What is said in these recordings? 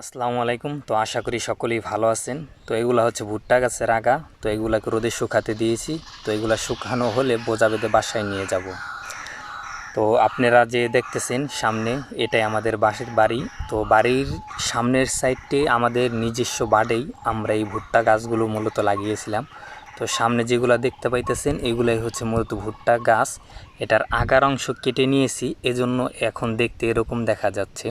আসসালামু আলাইকুম। তো আশা করি সকলেই ভালো আছেন। তো এগুলো হচ্ছে ভুট্টা গাছের আগা। তো এগুলাকে রোদে শুকাতে দিয়েছি। তো এগুলা শুকানো হলে বোঝা বেঁধে বাসায় নিয়ে যাব। তো আপনারা যে দেখতেছেন সামনে, এটাই আমাদের বাসের বাড়ি। তো বাড়ির সামনের সাইডটি আমাদের নিজস্ব বাড়েই আমরা এই ভুট্টা গাছগুলো মূলত লাগিয়েছিলাম। তো সামনে যেগুলো দেখতে পাইতেছেন, এগুলাই হচ্ছে মূলত ভুট্টা গাছ। এটার আগার অংশ কেটে নিয়েছি। এজন্য এখন দেখতে এরকম দেখা যাচ্ছে।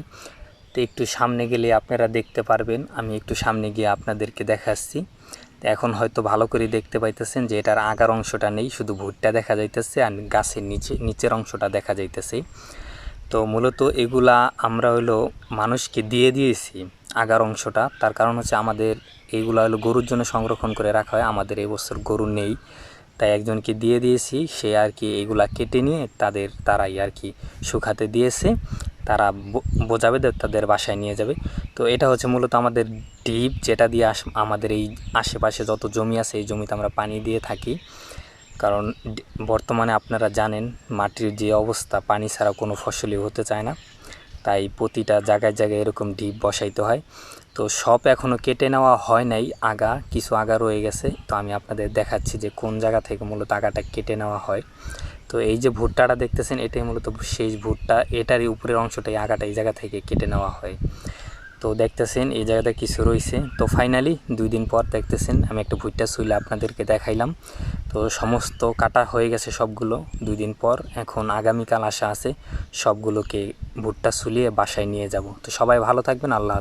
তো একটু সামনে গেলে আপনারা দেখতে পারবেন। আমি একটু সামনে গিয়ে আপনাদেরকে দেখাচ্ছি। তো এখন হয়তো ভালো করে দেখতে পাইতেছেন যে এটার আগার অংশটা নেই, শুধু ভুট্টা দেখা যাইতেছে আর গাছের নিচে, নিচের অংশটা দেখা যাইতেছে। তো মূলত এগুলা আমরা হলো মানুষকে দিয়ে দিয়েছি আগার অংশটা। তার কারণ হচ্ছে আমাদের এইগুলা হলো গরুর জন্য সংরক্ষণ করে রাখা হয়। আমাদের এই বছর গরু নেই। তাই একজনকে দিয়ে দিয়েছি। সে আর কি এগুলা কেটে নিয়ে তাদের, তারাই আর কি শুকাতে দিয়েছে। তারা বোঝাবে তাদের বাসায় নিয়ে যাবে। তো এটা হচ্ছে মূলত আমাদের ডিপ যেটা দিয়ে আস- আমাদের এই আশেপাশে যত জমি আছে, এই জমিতে আমরা পানি দিয়ে থাকি। কারণ বর্তমানে আপনারা জানেন, মাটির যে অবস্থা, পানি ছাড়া কোনো ফসলই হতে চায় না। তাই প্রতিটা জায়গায় জায়গায় এরকম ডিপ বসাইতে হয়। তো সব এখনও কেটে নেওয়া হয় নাই, আগা, কিছু আগা রয়ে গেছে। তো আমি আপনাদের দেখাচ্ছি যে কোন জায়গা থেকে মূলত আগাটা কেটে নেওয়া হয়। তো এই যে ভুট্টাটা দেখতেছেন, এটাই মূলত শেষ ভুট্টা। এটারই উপরের অংশটাই আগাটা এই জায়গা থেকে কেটে নেওয়া হয়। তো দেখতেছেন, এই জায়গাটা কিছু রয়েছে। তো ফাইনালি দুই দিন পর দেখতেছেন, আমি একটা ভুট্টা শুইলে আপনাদেরকে দেখাইলাম। তো সমস্ত কাটা হয়ে গেছে সবগুলো। দুই দিন পর এখন আগামীকাল আসা আছে, সবগুলোকে ভুট্টা শুলিয়ে বাসায় নিয়ে যাব। তো সবাই ভালো থাকবেন, আল্লাহ।